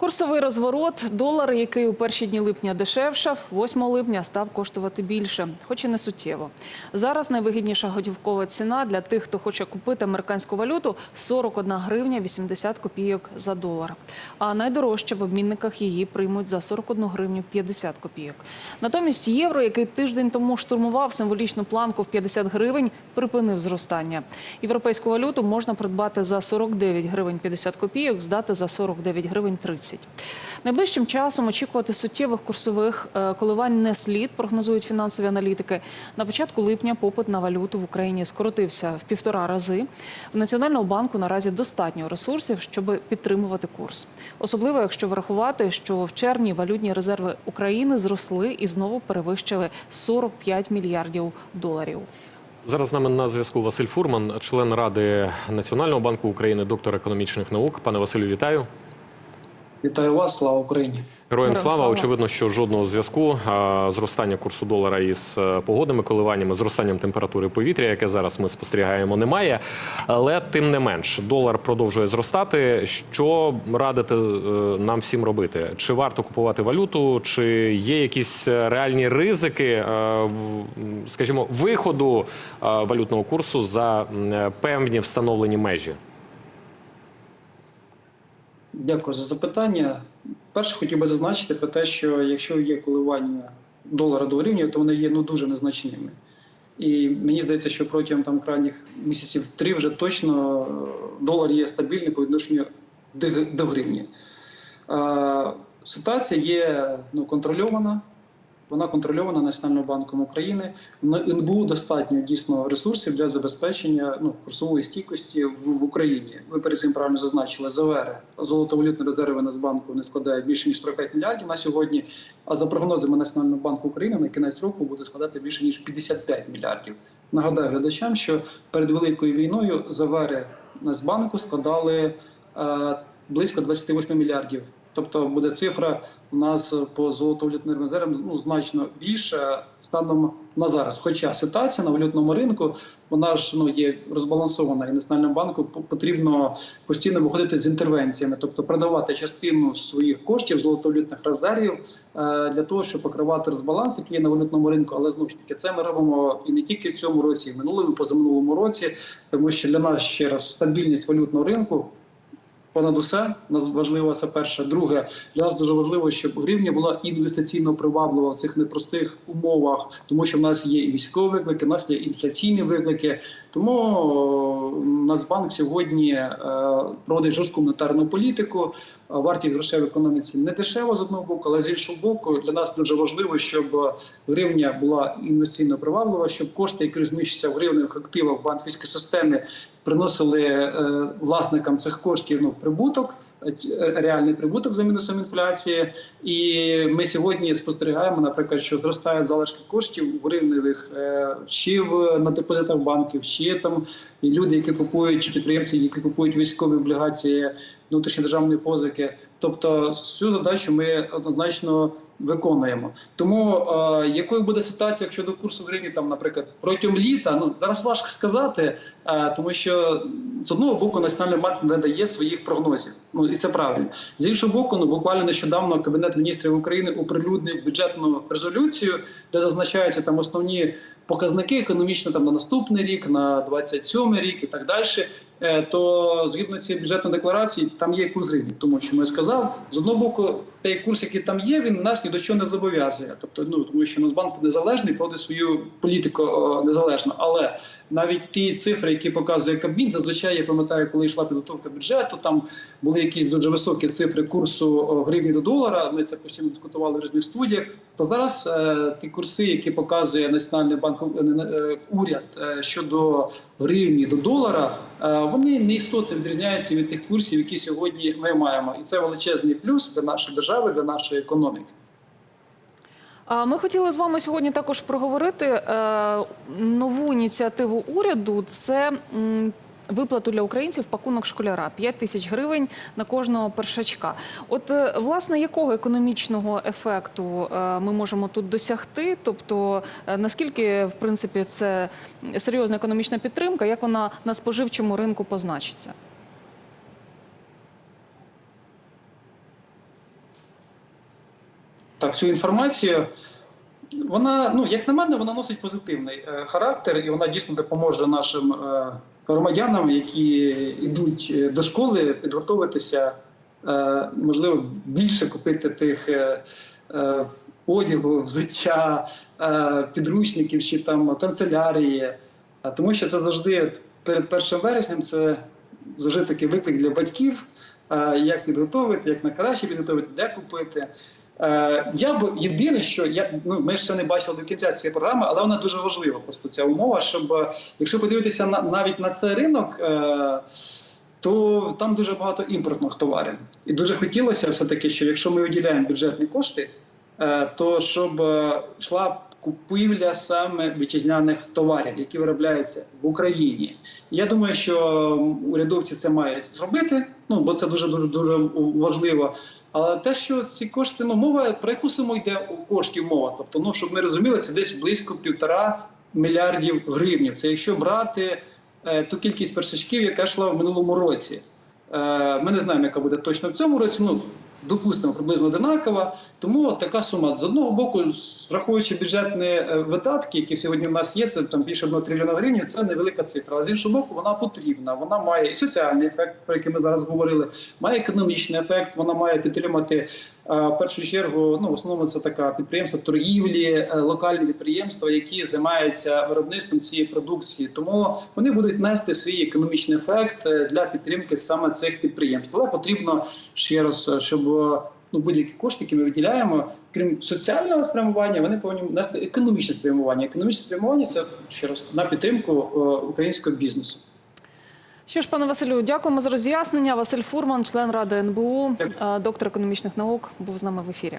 Курсовий розворот. Долар, який у перші дні липня дешевшав, 8 липня став коштувати більше, хоч і не суттєво. Зараз найвигідніша готівкова ціна для тих, хто хоче купити американську валюту 41 гривня 80 копійок за долар. А найдорожче в обмінниках її приймуть за 41 гривню 50 копійок. Натомість євро, який тиждень тому штурмував символічну планку в 50 гривень, припинив зростання. Європейську валюту можна придбати за 49 гривень 50 копійок, здати за 49 гривень 30. Найближчим часом очікувати суттєвих курсових е, коливань не слід, прогнозують фінансові аналітики. На початку липня попит на валюту в Україні скоротився в півтора рази. В Національного банку наразі достатньо ресурсів, щоб підтримувати курс. Особливо, якщо врахувати, що в червні валютні резерви України зросли і знову перевищили 45 мільярдів доларів. Зараз з нами на зв'язку Василь Фурман, член Ради Національного банку України, доктор економічних наук. Пане Василю, вітаю. Вітаю вас, слава Україні. Героям слава. слава. Очевидно, що жодного зв'язку зростання курсу долара із е, погодними коливаннями, зростанням температури повітря, яке зараз ми спостерігаємо, немає. Але тим не менш, долар продовжує зростати. Що радите е, нам всім робити? Чи варто купувати валюту, чи є якісь е, реальні ризики, скажімо, виходу валютного курсу за певні встановлені межі? Дякую за запитання. Перше, хотів би зазначити про те, що якщо є коливання долара до гривні, то вони є ну дуже незначними. І мені здається, що протягом там крайніх місяців три вже точно е, долар є стабільний по відношенню до гривні. Е, Ситуація є ну, контрольована. Вона контрольована Національним банком України. На НБУ достатньо дійсно ресурсів для забезпечення ну, курсової стійкості в, в Україні. Ви перед цим правильно зазначили ЗВР. Золотовалютні резерви Нацбанку не складають більше ніж 45 мільярдів на сьогодні. А за прогнозами Національного банку України на кінець року буде складати більше ніж 55 мільярдів. Нагадаю глядачам, що перед великою війною ЗВР Нацбанку складали е, близько 28 мільярдів. Тобто буде цифра у нас по золотовалютним резервам ну, значно більше станом на зараз. Хоча ситуація на валютному ринку вона ж ну є розбалансована, і національному банку потрібно постійно виходити з інтервенціями, тобто продавати частину своїх коштів золотовалютних резервів е, для того, щоб покривати розбаланс, який є на валютному ринку. Але знову ж таки, це ми робимо і не тільки в цьому році, і в минулому, позаминулому році, тому що для нас ще раз стабільність валютного ринку понад усе нас важливо це перше. Друге, для нас дуже важливо, щоб гривня була інвестиційно приваблива в цих непростих умовах, тому що в нас є і військові виклики, в нас є інфляційні виклики. Тому о, Нацбанк сьогодні е, проводить жорстку монетарну політику. Е, Вартість грошей в економіці не дешева з одного боку, але з іншого боку, для нас дуже важливо, щоб гривня була інвестиційно приваблива, щоб кошти, які розміщуються в гривневих активах в банківській системі, приносили е, власникам цих коштів ну, прибуток. е, Реальний прибуток за мінусом інфляції, і ми сьогодні спостерігаємо, наприклад, що зростають залишки коштів в гривневих е, чи в на депозитах банків, чи там люди, які купують чи підприємці, які купують військові облігації, внутрішні державної позики. Тобто цю задачу ми однозначно виконуємо. Тому е, якою буде ситуація щодо курсу гривні, там, наприклад, протягом літа, ну зараз важко сказати, е, тому що з одного боку Національний банк не дає своїх прогнозів. Ну і це правильно. З іншого боку, ну буквально нещодавно Кабінет міністрів України оприлюднив бюджетну резолюцію, де зазначаються там основні показники економічно там на наступний рік, на 27 рік і так далі. Е, То згідно цієї бюджетної декларації, там є курс гривні, тому що я сказав, з одного боку, той курс, який там є, він нас ні до чого не зобов'язує. Тобто, ну тому що Нацбанк незалежний, проводить свою політику о, незалежно. Але навіть ті цифри, які показує Кабмін, зазвичай я пам'ятаю, коли йшла підготовка бюджету, там були якісь дуже високі цифри курсу гривні до долара. Ми це постійно дискутували в різних студіях. То зараз е, ті курси, які показує Національний банк е, е, уряд е, щодо гривні до долара, е, вони не істотно відрізняються від тих курсів, які сьогодні ми маємо, і це величезний плюс для нашої держави, для нашої економіки. Ми хотіли з вами сьогодні також проговорити е, нову ініціативу уряду. Це виплату для українців пакунок школяра 5 тисяч гривень на кожного першачка. От е, власне якого економічного ефекту е, ми можемо тут досягти? Тобто е, наскільки в принципі це серйозна економічна підтримка, як вона на споживчому ринку позначиться? так, цю інформацію. Вона, ну, як на мене, вона носить позитивний е, характер, і вона дійсно допоможе нашим громадянам, які йдуть е, до школи, підготуватися, е, можливо, більше купити тих е, одягу, взуття, підручників чи там канцелярії. Тому що це завжди перед 1 вереснем це завжди такий виклик для батьків, як підготовити, як на краще підготовити, де купити. Е, Я б єдине, що я ну ми ще не бачили до кінця цієї програми, але вона дуже важлива. Просто ця умова, щоб е, якщо подивитися на навіть на цей ринок, е, то там дуже багато імпортних товарів, і дуже хотілося все таки, що якщо ми виділяємо бюджетні кошти, то щоб йшла купівля саме вітчизняних товарів, які виробляються в Україні. Я думаю, що урядовці це мають зробити, ну бо це дуже дуже дуже важливо. Але те, що ці кошти, ну мова про яку суму йде у коштів мова? Тобто, ну щоб ми розуміли, це десь близько півтора мільярдів гривнів. Це якщо брати е, ту кількість першачків, яка йшла в минулому році. Е, ми не знаємо, яка буде точно в цьому році. Ну допустимо, приблизно одинакова. Тому така сума з одного боку, враховуючи бюджетні е, видатки, які сьогодні в нас є, це там більше 1 трильйона гривень, це невелика цифра. Але з іншого боку, вона потрібна. Вона має і соціальний ефект, про який ми зараз говорили, має економічний ефект. Вона має підтримати в першу чергу. Ну в основному це така підприємства торгівлі, е, локальні підприємства, які займаються виробництвом цієї продукції. Тому вони будуть нести свій економічний ефект е, для підтримки саме цих підприємств. Але потрібно ще раз, е, щоб ну, будь-які кошти, які ми виділяємо, крім соціального спрямування, вони повинні нести економічне спрямування. Економічне спрямування це ще раз на підтримку українського бізнесу. Що ж, пане Василю, дякуємо за роз'яснення. Василь Фурман, член ради НБУ, е, доктор економічних наук, був з нами в ефірі.